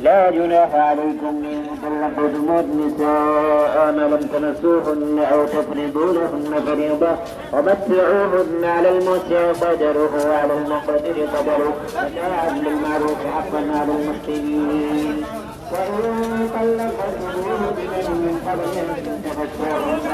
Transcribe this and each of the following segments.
لا جناح عليكم إن طلقتم النساء ما لم تمسوهن أو تفرضوا لهن فريضة ومتعوهن على الموسع قدره وعلى المقتدر قدره. متاعا بالمعروف حقا على المحسنين وإن طلقتموه بمن من قبل أن تمسوهن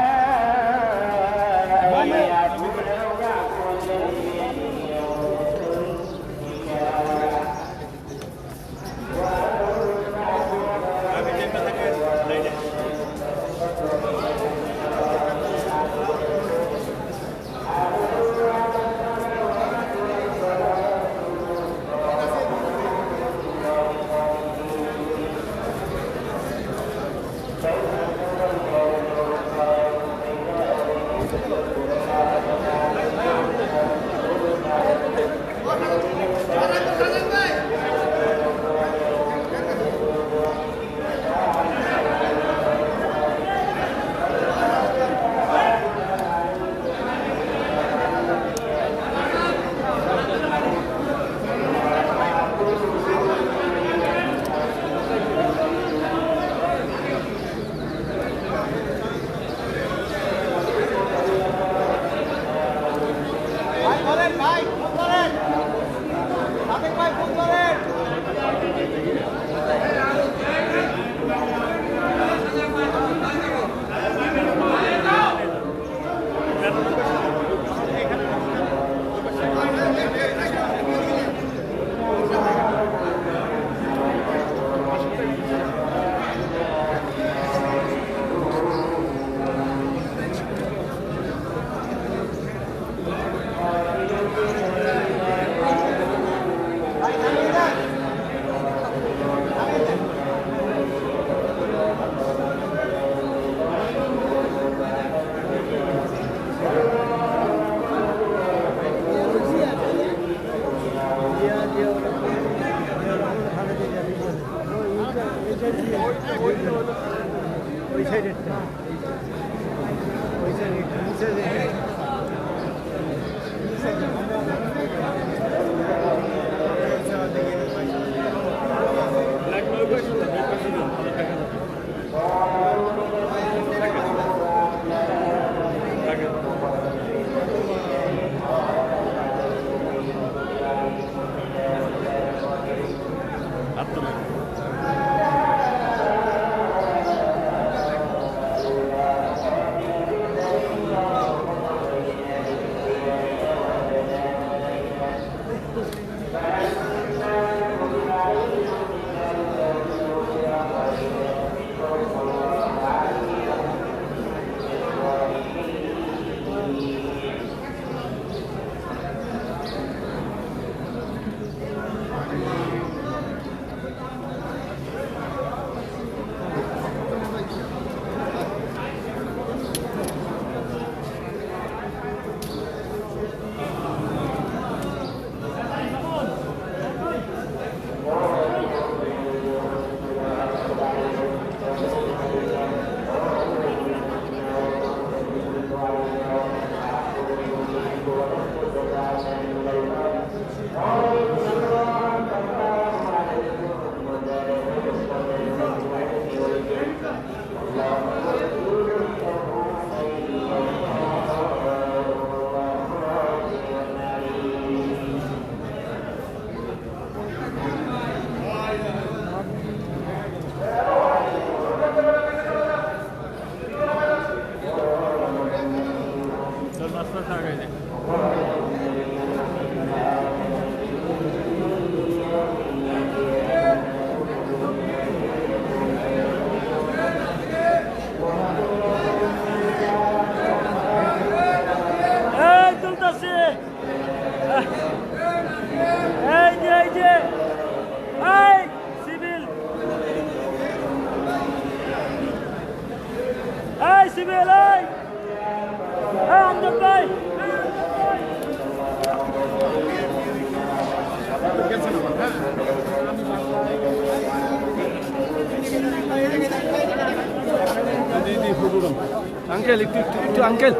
uncle একটু একটু uncle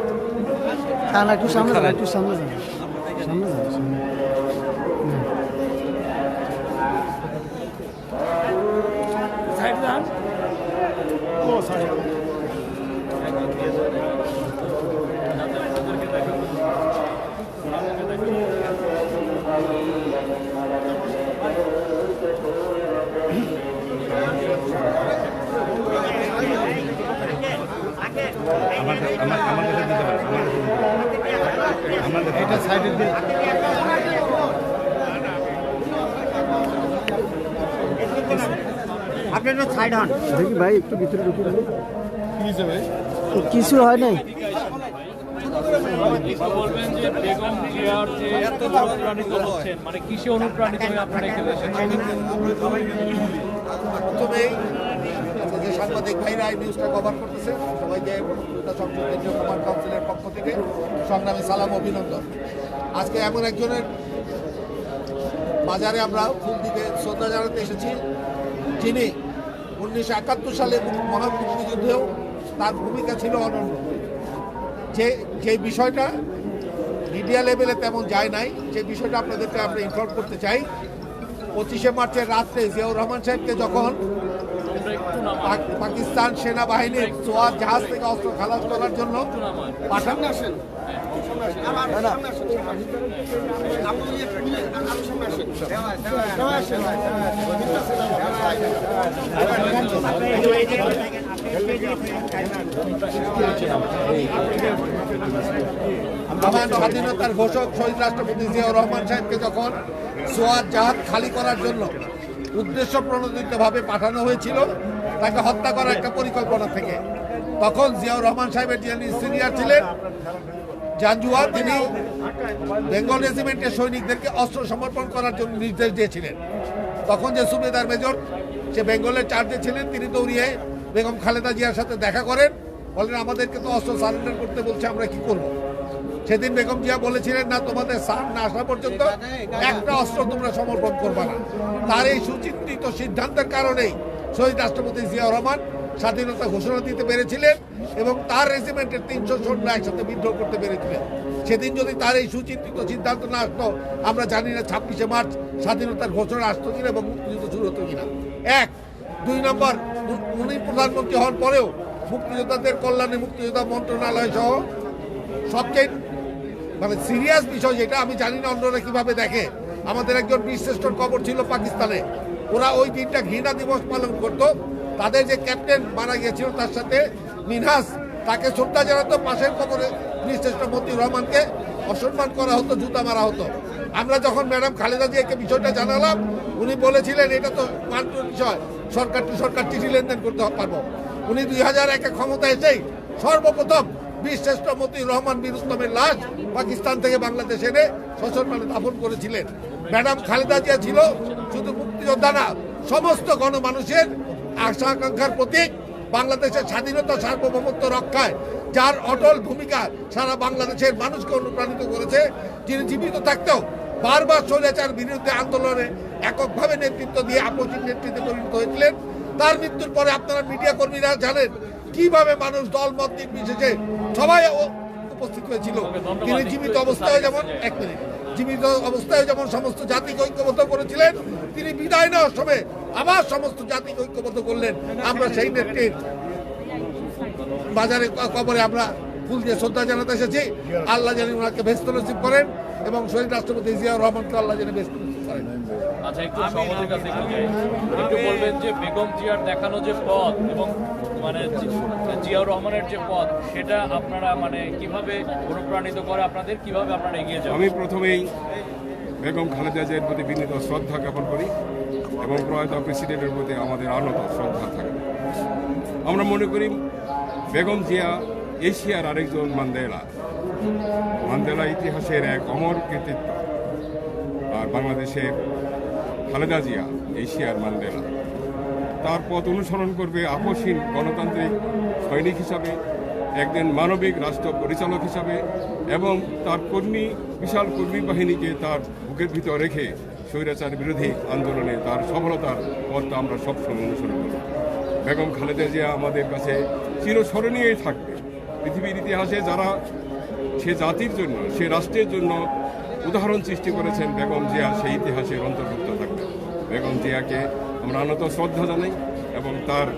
হ্যাঁ একটু সামনে যান একটু সামনে যান সামনে যান সামনে Thank. এটা সাইডে দিয়ে আপনি সাইড হন। দেখি ভাই একটু ভিতরে ঢুকে দেন কিছু হয় নাই বলবেন যে বেগম যে অনুপ্রাণিত হচ্ছেন মানে কিসে অনুপ্রাণিত হয়ে আপনারা এখানে এসেছেন প্রথমেই যে সাংবাদিক ভাইরা এই নিউজটা কভার করতেছে। সবাইকে সংসদ কেন্দ্রীয় কাউন্সিলের পক্ষ থেকে সংগ্রামী সালাম, অভিনন্দন। আজকে এমন একজনের বাজারে আমরা ফুল দিকে শ্রদ্ধা জানাতে এসেছি। যিনি উনিশশো একাত্তর সালে মহান মুক্তিযুদ্ধেও তার ভূমিকা ছিল অনন্য। যে যে বিষয়টা মিডিয়া লেভেলে তেমন যায় নাই, যে বিষয়টা আপনাদেরকে আমরা ইনফর্ম করতে চাই। পঁচিশে মার্চের রাত্রে জিয়াউর রহমান সাহেবকে যখন পাকিস্তান সেনাবাহিনীর সোয়ার জাহাজ থেকে অস্ত্র খালাস করার জন্য পাঠানো। আসেন আমার স্বাধীনতার ঘোষক শহীদ রাষ্ট্রপতি জিয়াউর রহমান সাহেবকে যখন সোয়ার জাহাজ খালি করার জন্য উদ্দেশ্য প্রণোদিতভাবে পাঠানো হয়েছিল তাকে হত্যা করার একটা পরিকল্পনা থেকে। তখন জিয়াউর রহমান সাহেবের যিনি সিনিয়র ছিলেন জাঞ্জুয়া তিনি বেঙ্গল রেজিমেন্টের সৈনিকদেরকে অস্ত্র সমর্পণ করার জন্য নির্দেশ দিয়েছিলেন। তখন যে সুবেদার মেজর, সে বেঙ্গলের চার্জে ছিলেন, তিনি দৌড়িয়ে বেগম খালেদা জিয়ার সাথে দেখা করেন, বলেন, আমাদেরকে তো অস্ত্র সারেন্ডার করতে বলছে, আমরা কি করব? সেদিন বেগম জিয়া বলেছিলেন, না, তোমাদের সার না আসা পর্যন্ত একটা অস্ত্র তোমরা সমর্পণ করবে না। তার এই সুচিন্তিত সিদ্ধান্তের কারণেই শহীদ রাষ্ট্রপতি জিয়াউর রহমান স্বাধীনতা ঘোষণা দিতে পেরেছিলেন এবং তার রেজিমেন্টের তিনশো সৈন্য একসাথে বিদ্রোহ করতে পেরেছিলেন। সেদিন যদি তার এই সুচিন্তিত সিদ্ধান্ত না আসতো, আমরা জানি না ছাব্বিশে মার্চ স্বাধীনতার ঘোষণা আসতো কিনা এবং মুক্তিযুদ্ধ শুরু হতো কিনা। এক, দুই নম্বর উনি- প্রধানমন্ত্রী হওয়ার পরেও মুক্তিযোদ্ধাদের কল্যাণে মুক্তিযোদ্ধা মন্ত্রণালয় সহ সবচেয়ে মানে সিরিয়াস বিষয় যেটা, আমি জানি না অন্যরা কীভাবে দেখে। আমাদের একজন বীরশ্রেষ্ঠর কবর ছিল পাকিস্তানে। ওরা ওই দিনটা ঘৃণা দিবস পালন করত। তাদের যে ক্যাপ্টেন মারা গিয়েছিল, তার সাথে মিনহাস, তাকে শ্রদ্ধা জানাতো, পাশের কবরে বীরশ্রেষ্ঠ মতিউর রহমানকে অসম্মান করা হতো, জুতা মারা হতো। আমরা যখন ম্যাডাম খালেদা জিয়াকে বিষয়টা জানালাম, উনি বলেছিলেন, এটা তো মানটুর বিষয়। সরকার টু সরকার চিঠি লেনদেন করতে পারব। উনি দুই হাজার একে ক্ষমতা এসেই সর্বপ্রথম বীরশ্রেষ্ঠ মতিউর রহমান বীর উস্তমের লাশ পাকিস্তান থেকে বাংলাদেশ এনে সসম্মানে দাফন করেছিলেন। ম্যাডাম খালেদা জিয়া ছিল শুধু মুক্তিযোদ্ধা না, সমস্ত গণমানুষের আশা আকাঙ্ক্ষার প্রতীক বাংলাদেশের স্বাধীনতা সার্বভৌমত্ব রক্ষায়, যার অটল ভূমিকা সারা বাংলাদেশের মানুষকে অনুপ্রাণিত করেছে। যিনি জীবিত থাকতেও বারবার স্বৈরাচার বিরুদ্ধে আন্দোলনে এককভাবে নেতৃত্ব দিয়ে আপসিক নেতৃত্বে পরিণত হয়েছিলেন। তার মৃত্যুর পরে আপনারা মিডিয়া কর্মীরা জানেন কীভাবে মানুষ দল, মত নির্বিশেষে সবাই উপস্থিত হয়েছিল। তিনি জীবিত অবস্থায় যেমন, এক মিনিট। জীবিত অবস্থায় যেমন সমস্ত জাতিকে ঐক্যবদ্ধ করেছিলেন, তিনি বিদায় নেওয়ার সময় আবার সমস্ত জাতিকে ঐক্যবদ্ধ করলেন। আমরা সেই নেত্রীর বাজারে কবরে আমরা ফুল দিয়ে শ্রদ্ধা জানাতে এসেছি। আল্লাহ জানি ওনাকে ব্যস্ত নসিব করেন এবং শহীদ রাষ্ট্রপতি জিয়াউর রহমানকে আল্লাহ জানি ব্যস্ত নসিব করেন। আচ্ছা একটু সমাজের কাছে একটু বলবেন যে বেগম জিয়ার দেখানো যে পথ এবং মানে জিয়াউর রহমানের যে পথ, সেটা আপনারা মানে কীভাবে অনুপ্রাণিত করে আপনাদের, কীভাবে আপনারা এগিয়ে যাবেন আমি প্রথমেই বেগম খালেদা জিয়ার প্রতি বিনীত শ্রদ্ধা জ্ঞাপন করি এবং প্রয়াত প্রেসিডেন্টের প্রতি আমাদের আনত শ্রদ্ধা থাকে। আমরা মনে করি বেগম জিয়া এশিয়ার আরেকজন মান্দেলা। মান্দেলা ইতিহাসের এক অমর কৃতিত্ব। আর বাংলাদেশের খালেদা জিয়া এশিয়ার মান্দেলা। তার পথ অনুসরণ করবে আপসীন গণতান্ত্রিক সৈনিক হিসাবে, একজন মানবিক রাষ্ট্র পরিচালক হিসাবে এবং তার কর্মী, বিশাল কর্মী বাহিনীকে তার বুকের ভিতর রেখে স্বৈরাচার বিরোধী আন্দোলনে তার সফলতার পথটা আমরা সবসময় অনুসরণ করব। বেগম খালেদা জিয়া আমাদের কাছে চিরস্মরণীয়ই থাকবে। পৃথিবীর ইতিহাসে যারা সে জাতির জন্য, সে রাষ্ট্রের জন্য উদাহরণ সৃষ্টি করেছেন, বেগম জিয়া সেই ইতিহাসের অন্তর্ভুক্ত থাকবে। বেগম জিয়াকে আমরা আনত শ্রদ্ধা জানাই এবং তার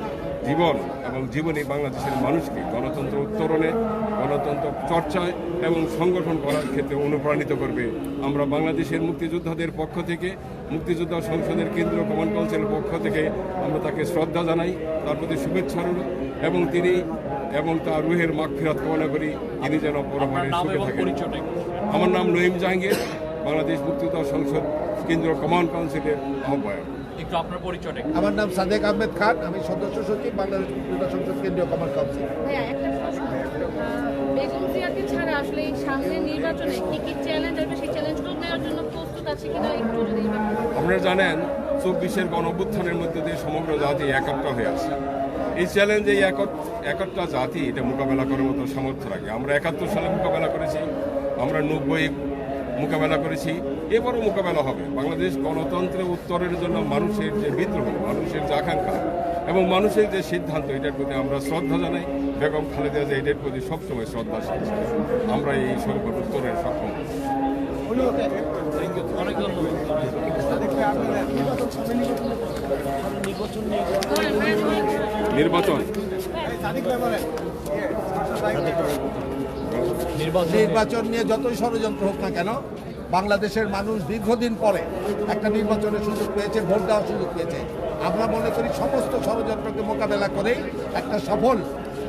জীবন এবং জীবনে বাংলাদেশের মানুষকে গণতন্ত্র উত্তরণে গণতন্ত্র চর্চায় এবং সংগঠন করার ক্ষেত্রে অনুপ্রাণিত করবে। আমরা বাংলাদেশের মুক্তিযোদ্ধাদের পক্ষ থেকে মুক্তিযোদ্ধা সংসদের কেন্দ্রীয় কমান্ড কাউন্সিলের পক্ষ থেকে আমরা তাকে শ্রদ্ধা জানাই তার প্রতি শুভেচ্ছা রইল এবং তিনি এবং তার রুহের মাগ ফেরাত কামনা করি তিনি যেন পরমাণের সুখে থাকেন। আমার নাম নঈম জাহাঙ্গীর বাংলাদেশ মুক্তিযোদ্ধা সংসদ কেন্দ্রীয় কমান্ড কাউন্সিলের আহ্বায়ক। একটু আপনার পরিচয়টা আমার নাম সাদেক আহমেদ খান আমি সদস্য সচিব বাংলাদেশ মুক্তিযোদ্ধা সংসদ কেন্দ্রীয় কমান্ড কাউন্সিল। ভাইয়া একটা প্রশ্ন। বেগম জিয়াকে ছাড়া আসলে এই সামনের নির্বাচনে কি কি চ্যালেঞ্জ আসবে? সেই চ্যালেঞ্জগুলো নেওয়ার জন্য প্রস্তুত আছে কিনা একটু যদি আপনারা জানেন চব্বিশের গণ অভ্যুত্থানের মধ্যে দিয়ে সমগ্র জাতি একাত্ম হয়ে আসে এই চ্যালেঞ্জ এই একক একটা জাতি এটা মোকাবেলা করার মতো সামর্থ্য রাখে। আমরা একাত্তর সালে মোকাবেলা করেছি আমরা নব্বই মোকাবেলা করেছি। এবারও মোকাবেলা হবে বাংলাদেশ গণতন্ত্রের উত্তরের জন্য মানুষের যে বিদ্রোহ, মানুষের যে আকাঙ্ক্ষা এবং মানুষের যে সিদ্ধান্ত, এটার প্রতি আমরা শ্রদ্ধা জানাই বেগম খালেদা যে এটার প্রতি সবসময় শ্রদ্ধাশীল। আমরা এই সংকট উত্তরের সক্ষম। নির্বাচন নির্বাচন নিয়ে যতই ষড়যন্ত্র হোক না কেন বাংলাদেশের মানুষ দীর্ঘদিন পরে একটা নির্বাচনের সুযোগ পেয়েছে, ভোট দেওয়ার সুযোগ পেয়েছে। আমরা মনে করি সমস্ত ষড়যন্ত্রকে মোকাবেলা করেই একটা সফল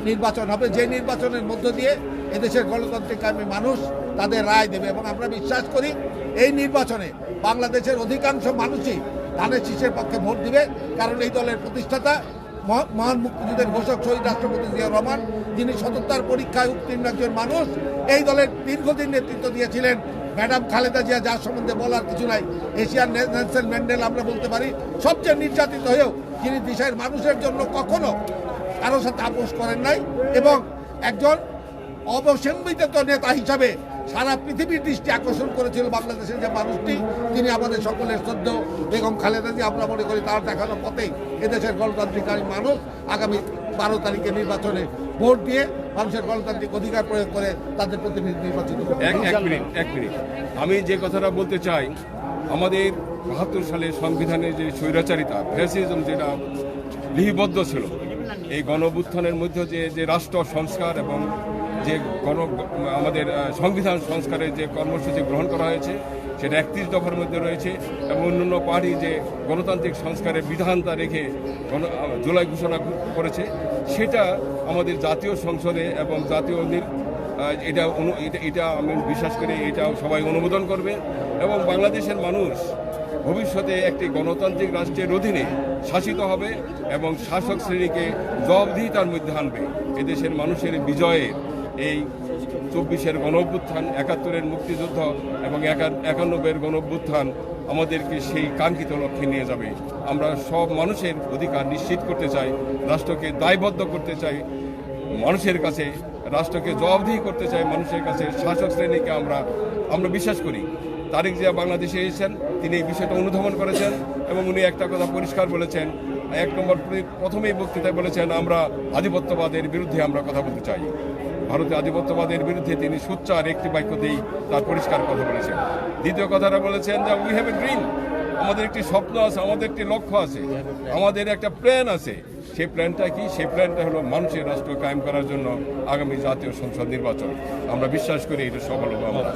নির্বাচন হবে। যে নির্বাচনের মধ্য দিয়ে এদেশের গণতান্ত্রিক কামী মানুষ তাদের রায় দেবে এবং আমরা বিশ্বাস করি এই নির্বাচনে বাংলাদেশের অধিকাংশ মানুষই ধানের শীষের পক্ষে ভোট দিবে। কারণ এই দলের প্রতিষ্ঠাতা মহা- মহান মুক্তিযুদ্ধের ঘোষক শহীদ রাষ্ট্রপতি জিয়া রহমান, যিনি সততার পরীক্ষায় উত্তীর্ণ একজন মানুষ, এই দলের দীর্ঘদিন নেতৃত্ব দিয়েছিলেন ম্যাডাম খালেদা জিয়া যার সম্বন্ধে বলার কিছু নাই। এশিয়ান নে- নেলসন ম্যান্ডেল আমরা বলতে পারি, সবচেয়ে নির্যাতিত হয়েও যিনি দেশের মানুষের জন্য কখনো কারোর সাথে আপোষ করেন নাই এবং একজন অবসম্বিত নেতা হিসাবে সারা পৃথিবীর দৃষ্টি আকর্ষণ করেছিল বাংলাদেশের যে মানুষটি, তিনি আমাদের সকলের শ্রদ্ধ বেগম খালেদা জি আমরা মনে করি তার দেখানো পথেই এদেশের গণতান্ত্রিক মানুষ আগামী বারো তারিখে নির্বাচনে ভোট দিয়ে মানুষের গণতান্ত্রিক অধিকার প্রয়োগ করে তাদের প্রতিনিধি নির্বাচিত এক এক মিনিট এক মিনিট। আমি যে কথাটা বলতে চাই, আমাদের বাহাত্তর সালে সংবিধানের যে স্বৈরাচারিতা, ফ্যাসিজম যেটা লিপিবদ্ধ ছিল, এই গণবুত্থানের মধ্যে যে যে রাষ্ট্র সংস্কার এবং যে গণ আমাদের সংবিধান সংস্কারের যে কর্মসূচি গ্রহণ করা হয়েছে সেটা একত্রিশ দফার মধ্যে রয়েছে এবং অন্যান্য পার্টি যে গণতান্ত্রিক সংস্কারের বিধানটা রেখে জুলাই ঘোষণা করেছে, সেটা আমাদের জাতীয় সংসদে এবং জাতীয় এটা- এটা আমি বিশ্বাস করি এটা সবাই অনুমোদন করবে এবং বাংলাদেশের মানুষ ভবিষ্যতে একটি গণতান্ত্রিক রাষ্ট্রের অধীনে শাসিত হবে এবং শাসক শ্রেণীকে জবাবদিহিতার মধ্যে আনবে। এদেশের মানুষের বিজয়ের এই চব্বিশের গণ অভ্যুত্থান একাত্তরের মুক্তিযুদ্ধ এবং একা- একানব্বইয়ের গণ অভ্যুত্থান আমাদেরকে সেই কাঙ্ক্ষিত লক্ষ্যে নিয়ে যাবে। আমরা সব মানুষের অধিকার নিশ্চিত করতে চাই, রাষ্ট্রকে দায়বদ্ধ করতে চাই, মানুষের কাছে, রাষ্ট্রকে জবাবদিহি করতে চাই, মানুষের কাছে শাসক শ্রেণীকে আমরা আমরা বিশ্বাস করি। তারেক জিয়া বাংলাদেশে এসেছেন, তিনি এই বিষয়টা অনুধাবন করেছেন এবং উনি একটা কথা পরিষ্কার বলেছেন। এক নম্বর প্রথমেই বক্তৃতায় বলেছেন, আমরা আধিপত্যবাদের বিরুদ্ধে আমরা কথা বলতে চাই। ভারতীয় আধিপত্যবাদের বিরুদ্ধে তিনি সোচ্চার একটি বাক্য দিয়েই তার পরিষ্কার কথা বলেছেন। দ্বিতীয় কথাটা বলেছেন যে উই হ্যাভ এ ড্রিম আমাদের একটি স্বপ্ন আছে, আমাদের একটি লক্ষ্য আছে, আমাদের একটা প্ল্যান আছে। সেই প্ল্যানটা কি? সেই প্ল্যানটা হলো মানুষের রাষ্ট্র কায়েম করার জন্য আগামী জাতীয় সংসদ নির্বাচন। আমরা বিশ্বাস করি এটা সফল হব আমরা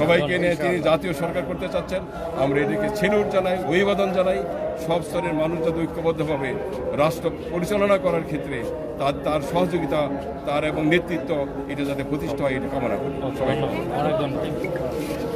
সবাইকে নিয়ে তিনি জাতীয় সরকার করতে চাচ্ছেন, আমরা এদিকে ছেলুর জানাই, অভিবাদন জানাই। সব স্তরের মানুষ যাতে ঐক্যবদ্ধভাবে রাষ্ট্র পরিচালনা করার ক্ষেত্রে তার তার সহযোগিতা, তার এবং নেতৃত্ব এটা যাতে প্রতিষ্ঠা হয়, এটা কামনা করি। ধন্যবাদ।